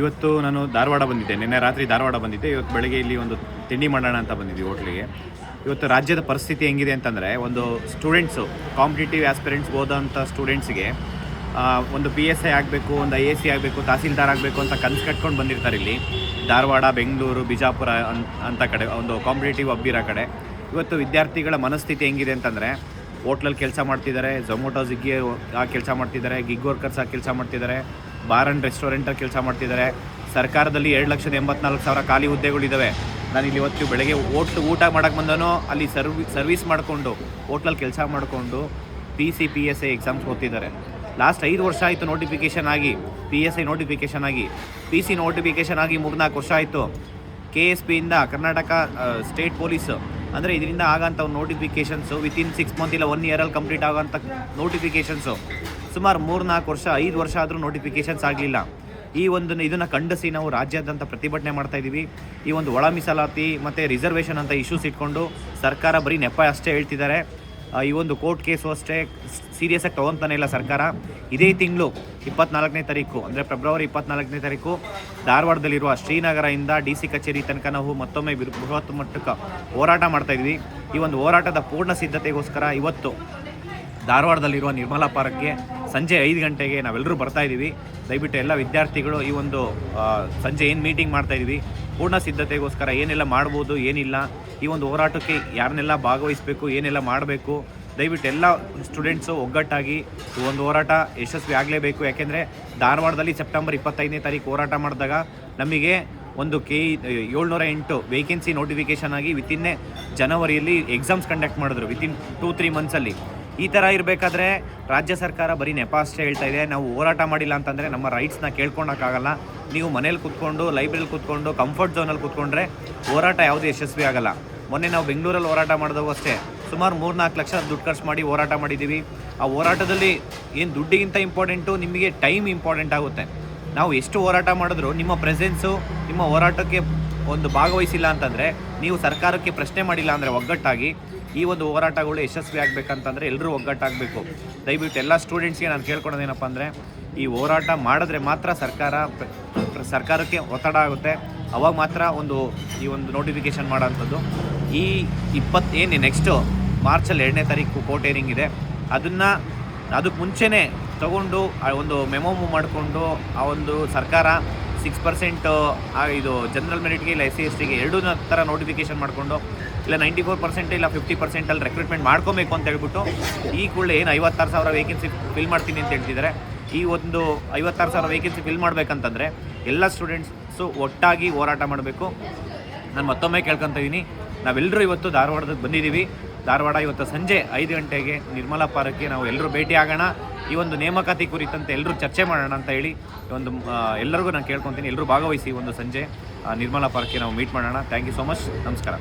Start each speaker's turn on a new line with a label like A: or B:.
A: ಇವತ್ತು ನಾನು ಧಾರವಾಡ ಬಂದಿದ್ದೆ. ನಿನ್ನೆ ರಾತ್ರಿ ಧಾರವಾಡ ಬಂದಿದ್ದೆ. ಇವತ್ತು ಬೆಳಗ್ಗೆ ಇಲ್ಲಿ ಒಂದು ತಿಂಡಿ ಮಾಡೋಣ ಅಂತ ಬಂದಿದ್ವಿ ಹೋಟ್ಲಿಗೆ. ಇವತ್ತು ರಾಜ್ಯದ ಪರಿಸ್ಥಿತಿ ಹೆಂಗಿದೆ ಅಂತಂದರೆ, ಒಂದು ಸ್ಟೂಡೆಂಟ್ಸು ಕಾಂಪಿಟೇಟಿವ್ ಆಸ್ಪಿರೆಂಟ್ಸ್ ಓದೋಂಥ ಸ್ಟೂಡೆಂಟ್ಸ್ಗೆ ಒಂದು ಪಿ ಎಸ್ ಐ ಆಗಬೇಕು, ಒಂದು ಐ ಎ ಸಿ ಆಗಬೇಕು, ತಹಸೀಲ್ದಾರ್ ಆಗಬೇಕು ಅಂತ ಕನಸು ಕಟ್ಕೊಂಡು ಬಂದಿರ್ತಾರೆ ಇಲ್ಲಿ. ಧಾರವಾಡ, ಬೆಂಗಳೂರು, ಬಿಜಾಪುರ ಅಂತ ಕಡೆ, ಒಂದು ಕಾಂಪಿಟೇಟಿವ್ ಅಬ್ಬಿರೋ ಕಡೆ. ಇವತ್ತು ವಿದ್ಯಾರ್ಥಿಗಳ ಮನಸ್ಥಿತಿ ಹೆಂಗಿದೆ ಅಂತಂದರೆ, ಹೋಟ್ಲಲ್ಲಿ ಕೆಲಸ ಮಾಡ್ತಿದ್ದಾರೆ ಝೊಮೊಟೊ ಜಿಗ್ಗಿ ಆ ಕೆಲಸ ಮಾಡ್ತಿದ್ದಾರೆ ಗಿಗ್ ವರ್ಕರ್ಸ್ ಆಗಿ ಕೆಲಸ ಮಾಡ್ತಿದ್ದಾರೆ ಬಾರ್ ಆ್ಯಂಡ್ ರೆಸ್ಟೋರೆಂಟಲ್ಲಿ ಕೆಲಸ ಮಾಡ್ತಿದ್ದಾರೆ. ಸರ್ಕಾರದಲ್ಲಿ ಎರಡು ಲಕ್ಷದ ಎಂಬತ್ನಾಲ್ಕು ಸಾವಿರ ಖಾಲಿ ಹುದ್ದೆಗಳಿದ್ದಾವೆ ನಾನು ಇಲ್ಲಿ ಇವತ್ತು ಬೆಳಗ್ಗೆ ಓಟ್ಲು ಊಟ ಮಾಡೋಕ್ಕೆ ಬಂದನೋ ಅಲ್ಲಿ ಸರ್ವಿ, ಸರ್ವಿಸ್ ಮಾಡಿಕೊಂಡು ಓಟ್ಲಲ್ಲಿ ಕೆಲಸ ಮಾಡಿಕೊಂಡು P C P S I exams ಓದ್ತಿದ್ದಾರೆ. Last ಐದು ವರ್ಷ ಆಯಿತು ನೋಟಿಫಿಕೇಷನ್ ಆಗಿ ಪಿ ಎಸ್ ಐ ನೋಟಿಫಿಕೇಷನ್ ಆಗಿ ಪಿ ಸಿ ನೋಟಿಫಿಕೇಷನ್ ಆಗಿ ಮೂರ್ನಾಲ್ಕು ವರ್ಷ ಆಯಿತು. ಕೆ ಎಸ್ ಪಿಯಿಂದ ಕರ್ನಾಟಕ ಸ್ಟೇಟ್ ಪೊಲೀಸ್ ಅಂದರೆ ಇದರಿಂದ ಆಗೋಂಥ ನೋಟಿಫಿಕೇಷನ್ಸು ವಿತಿನ್ ಸಿಕ್ಸ್ ಮಂತ್ ಇಲ್ಲ ಒನ್ ಇಯರಲ್ಲಿ ಕಂಪ್ಲೀಟ್ ಆಗೋಂಥ ನೋಟಿಫಿಕೇಷನ್ಸು ಸುಮಾರು ಮೂರು ನಾಲ್ಕು ವರ್ಷ, ಐದು ವರ್ಷ ಆದರೂ ನೋಟಿಫಿಕೇಷನ್ಸ್ ಆಗಲಿಲ್ಲ. ಈ ಒಂದು ಇದನ್ನು ಖಂಡಿಸಿ ನಾವು ರಾಜ್ಯಾದ್ಯಂತ ಪ್ರತಿಭಟನೆ ಮಾಡ್ತಾ ಇದ್ದೀವಿ ಈ ಒಂದು ಒಳ ಮೀಸಲಾತಿ ಮತ್ತು ರಿಸರ್ವೇಷನ್ ಅಂತ ಇಶ್ಯೂಸ್ ಇಟ್ಕೊಂಡು ಸರ್ಕಾರ ಬರೀ ನೆಪ ಅಷ್ಟೇ ಹೇಳ್ತಿದ್ದಾರೆ. ಈ ಒಂದು ಕೋರ್ಟ್ ಕೇಸು ಅಷ್ಟೇ ಸೀರಿಯಸ್ಸಾಗಿ ತೊಗೊತಾನೆ ಇಲ್ಲ ಸರ್ಕಾರ. ಇದೇ ತಿಂಗಳು ಇಪ್ಪತ್ನಾಲ್ಕನೇ ತಾರೀಕು, ಅಂದರೆ ಫೆಬ್ರವರಿ ಇಪ್ಪತ್ನಾಲ್ಕನೇ ತಾರೀಕು, ಧಾರವಾಡದಲ್ಲಿರುವ ಶ್ರೀನಗರದಿಂದ ಡಿ ಸಿ ಕಚೇರಿ ತನಕ ನಾವು ಮತ್ತೊಮ್ಮೆ ಬೃಹತ್ ಮಟ್ಟಕ್ಕೆ ಹೋರಾಟ ಮಾಡ್ತಾ ಇದ್ವಿ. ಈ ಒಂದು ಹೋರಾಟದ ಪೂರ್ಣ ಸಿದ್ಧತೆಗೋಸ್ಕರ ಇವತ್ತು ಧಾರವಾಡದಲ್ಲಿರುವ ನಿರ್ಮಲಾ ಪಾರ್ಕ್ಗೆ ಸಂಜೆ ಐದು ಗಂಟೆಗೆ ನಾವೆಲ್ಲರೂ ಬರ್ತಾ ಇದ್ದೀವಿ. ದಯವಿಟ್ಟು ಎಲ್ಲ ವಿದ್ಯಾರ್ಥಿಗಳು ಈ ಒಂದು ಸಂಜೆ ಏನು ಮೀಟಿಂಗ್ ಮಾಡ್ತಾ ಇದ್ದೀವಿ. ಪೂರ್ಣ ಸಿದ್ಧತೆಗೋಸ್ಕರ ಏನೆಲ್ಲ ಮಾಡ್ಬೋದು, ಏನಿಲ್ಲ, ಈ ಒಂದು ಹೋರಾಟಕ್ಕೆ ಯಾರನ್ನೆಲ್ಲ ಭಾಗವಹಿಸಬೇಕು, ಏನೆಲ್ಲ ಮಾಡಬೇಕು, ದಯವಿಟ್ಟು ಎಲ್ಲ ಸ್ಟೂಡೆಂಟ್ಸು ಒಗ್ಗಟ್ಟಾಗಿ ಈ ಒಂದು ಹೋರಾಟ ಯಶಸ್ವಿ ಆಗಲೇಬೇಕು ಯಾಕೆಂದರೆ ಧಾರವಾಡದಲ್ಲಿ ಸೆಪ್ಟೆಂಬರ್ ಇಪ್ಪತ್ತೈದನೇ ತಾರೀಕು ಹೋರಾಟ ಮಾಡಿದಾಗ ನಮಗೆ ಒಂದು ಕೆ ಏಳ್ನೂರ ಎಂಟು ವೇಕೆನ್ಸಿ ನೋಟಿಫಿಕೇಷನ್ ಆಗಿ ವಿತಿನ್ ಜನವರಿಯಲ್ಲಿ ಎಕ್ಸಾಮ್ಸ್ ಕಂಡಕ್ಟ್ ಮಾಡಿದ್ರು ವಿತಿನ್ ಟೂ ತ್ರೀ ಮಂತ್ಸಲ್ಲಿ ಈ ಥರ ಇರಬೇಕಾದ್ರೆ ರಾಜ್ಯ ಸರ್ಕಾರ ಬರೀ ನೆಪ ಅಷ್ಟೇ ಹೇಳ್ತಾ ಇದೆ. ನಾವು ಹೋರಾಟ ಮಾಡಿಲ್ಲ ಅಂತಂದರೆ ನಮ್ಮ ರೈಟ್ಸ್ನ ಕೇಳ್ಕೊಳಕ್ಕಾಗಲ್ಲ ನೀವು ಮನೇಲಿ ಕೂತ್ಕೊಂಡು ಲೈಬ್ರರಿಲಿ ಕೂತ್ಕೊಂಡು ಕಂಫರ್ಟ್ ಝೋನಲ್ಲಿ ಕೂತ್ಕೊಂಡ್ರೆ ಹೋರಾಟ ಯಾವುದೇ ಯಶಸ್ವಿ ಆಗಲ್ಲ. ಮೊನ್ನೆ ನಾವು ಬೆಂಗಳೂರಲ್ಲಿ ಹೋರಾಟ ಮಾಡಿದವು ಅಷ್ಟೇ. ಸುಮಾರು ಮೂರು ನಾಲ್ಕು ಲಕ್ಷ ದುಡ್ಡು ಖರ್ಚು ಮಾಡಿ ಹೋರಾಟ ಮಾಡಿದ್ದೀವಿ ಆ ಹೋರಾಟದಲ್ಲಿ ಏನು ದುಡ್ಡಿಗಿಂತ ಇಂಪಾರ್ಟೆಂಟು ನಿಮಗೆ ಟೈಮ್ ಇಂಪಾರ್ಟೆಂಟ್ ಆಗುತ್ತೆ. ನಾವು ಎಷ್ಟು ಹೋರಾಟ ಮಾಡಿದ್ರು ನಿಮ್ಮ ಪ್ರೆಸೆನ್ಸು ನಿಮ್ಮ ಹೋರಾಟಕ್ಕೆ ಒಂದು ಭಾಗವಹಿಸಿಲ್ಲ ಅಂತಂದರೆ ನೀವು ಸರ್ಕಾರಕ್ಕೆ ಪ್ರಶ್ನೆ ಮಾಡಿಲ್ಲ ಅಂದರೆ ಒಗ್ಗಟ್ಟಾಗಿ ಈ ಒಂದು ಹೋರಾಟಗಳು ಯಶಸ್ವಿ ಆಗಬೇಕಂತಂದರೆ ಎಲ್ಲರೂ ಒಗ್ಗಟ್ಟಾಗಬೇಕು. ದಯವಿಟ್ಟು ಎಲ್ಲ ಸ್ಟೂಡೆಂಟ್ಸ್ಗೆ ನಾನು ಕೇಳ್ಕೊಳೋದೇನಪ್ಪ ಅಂದರೆ ಈ ಹೋರಾಟ ಮಾಡಿದ್ರೆ ಮಾತ್ರ ಸರ್ಕಾರ ಸರ್ಕಾರಕ್ಕೆ ಒತ್ತಡ ಆಗುತ್ತೆ. ಅವಾಗ ಮಾತ್ರ ಒಂದು, ಈ ಒಂದು ನೋಟಿಫಿಕೇಷನ್ ಮಾಡೋಂಥದ್ದು ಈ ಇಪ್ಪತ್ತೇನು ನೆಕ್ಸ್ಟು ಮಾರ್ಚಲ್ಲಿ ಎರಡನೇ ತಾರೀಕು ಕೋರ್ಟ್ ಇದೆ. ಅದನ್ನು, ಅದಕ್ಕೆ ಮುಂಚೆನೇ ತಗೊಂಡು, ಆ ಒಂದು ಮೆಮೋ ಮಾಡಿಕೊಂಡು, ಆ ಒಂದು ಸರ್ಕಾರ ಸಿಕ್ಸ್ ಪರ್ಸೆಂಟ್ ಇದು ಜನರಲ್ ಮೆರಿಟ್ಗೆ ಇಲ್ಲ ಎಸ್ ಸಿ ಎಸ್ ಟಿಗೆ ಎರಡೂ ಥರ ನೋಟಿಫಿಕೇಷನ್ ಮಾಡಿಕೊಂಡು, ಇಲ್ಲ ನೈಂಟಿ ಫೋರ್ ಪರ್ಸೆಂಟ್ ಇಲ್ಲ ಫಿಫ್ಟಿ ಪರ್ಸೆಂಟಲ್ಲಿ ರೆಕ್ರೂಟ್ಮೆಂಟ್ ಮಾಡ್ಕೋಬೇಕು ಅಂತ ಹೇಳ್ಬಿಟ್ಟು, ಈ ಕೂಡಲೇ ಏನು ಐವತ್ತಾರು ಸಾವಿರ ವೇಕೆನ್ಸಿ ಫಿಲ್ ಮಾಡ್ತೀನಿ ಅಂತ ಹೇಳ್ತಿದ್ದಾರೆ. ಈ ಒಂದು ಐವತ್ತಾರು ಸಾವಿರ ವೇಕೆನ್ಸಿ ಫಿಲ್ ಮಾಡಬೇಕಂತಂದರೆ, ಎಲ್ಲ ಸ್ಟೂಡೆಂಟ್ಸು ಒಟ್ಟಾಗಿ ಹೋರಾಟ ಮಾಡಬೇಕು. ನಾನು ಮತ್ತೊಮ್ಮೆ ಕೇಳ್ಕೊತ ಇದ್ದೀನಿ ನಾವೆಲ್ಲರೂ ಇವತ್ತು ಧಾರವಾಡಕ್ಕೆ ಬಂದಿದ್ದೀವಿ. ಧಾರವಾಡ ಇವತ್ತು ಸಂಜೆ ಐದು ಗಂಟೆಗೆ ನಿರ್ಮಲಾ ಪಾರ್ಕ್ಗೆ ನಾವು ಎಲ್ಲರೂ ಭೇಟಿ ಆಗೋಣ. ಈ ಒಂದು ನೇಮಕಾತಿ ಕುರಿತಂತೆ ಎಲ್ಲರೂ ಚರ್ಚೆ ಮಾಡೋಣ ಅಂತ ಹೇಳಿ ಒಂದು ಎಲ್ಲರಿಗೂ ನಾನು ಕೇಳ್ಕೊತೀನಿ. ಎಲ್ಲರೂ ಭಾಗವಹಿಸಿ ಒಂದು ಸಂಜೆ ನಿರ್ಮಲಾ ಪಾರ್ಕ್ಗೆ ನಾವು ಮೀಟ್ ಮಾಡೋಣ. ಥ್ಯಾಂಕ್ ಯು ಸೊ ಮಚ್ ನಮಸ್ಕಾರ.